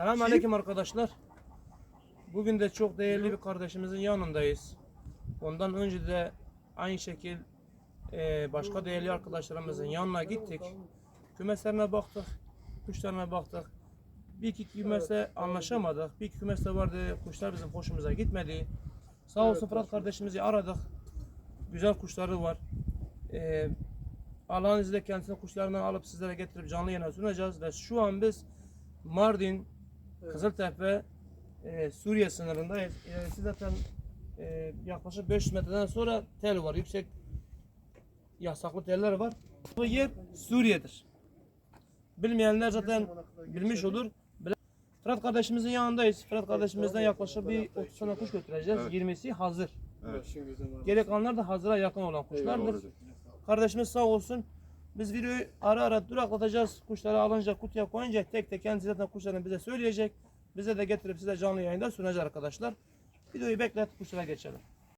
Selamünaleyküm arkadaşlar. Bugün de çok değerli bir kardeşimizin yanındayız. Ondan önce de aynı şekil e, başka değerli arkadaşlarımızın yanına gittik. Kümeslerine baktık, kuşlarına baktık. Bir iki kümesle anlaşamadık. Bir iki kümesle vardı, kuşlar bizim hoşumuza gitmedi. Sağ olsun Fırat kardeşimizi aradık. Güzel kuşları var. E, Allah'ın izniyle kendisine kuşlarından alıp sizlere getirip canlı yayına sunacağız. Ve şu an biz Mardin, Kızıltepe, e, Suriye sınırındayız. İlerisi zaten e, yaklaşık 500 metreden sonra tel var. Yüksek yasaklı teller var. Bu yer Suriye'dir. Bilmeyenler zaten bilmiş olur. Fırat kardeşimizin yanındayız. Fırat kardeşimizden yaklaşık bir 30 tane kuş götüreceğiz. 20'si hazır. Evet. Geri kalanlar da hazıra yakın olan kuşlardır. Kardeşimiz sağ olsun. Biz videoyu ara ara duraklatacağız. Kuşları alınca kutuya koyunca tek tek kendisi zaten kuşlarını bize söyleyecek. Bize de getirip size canlı yayında sunacak arkadaşlar. Videoyu beklet kuşlara geçelim.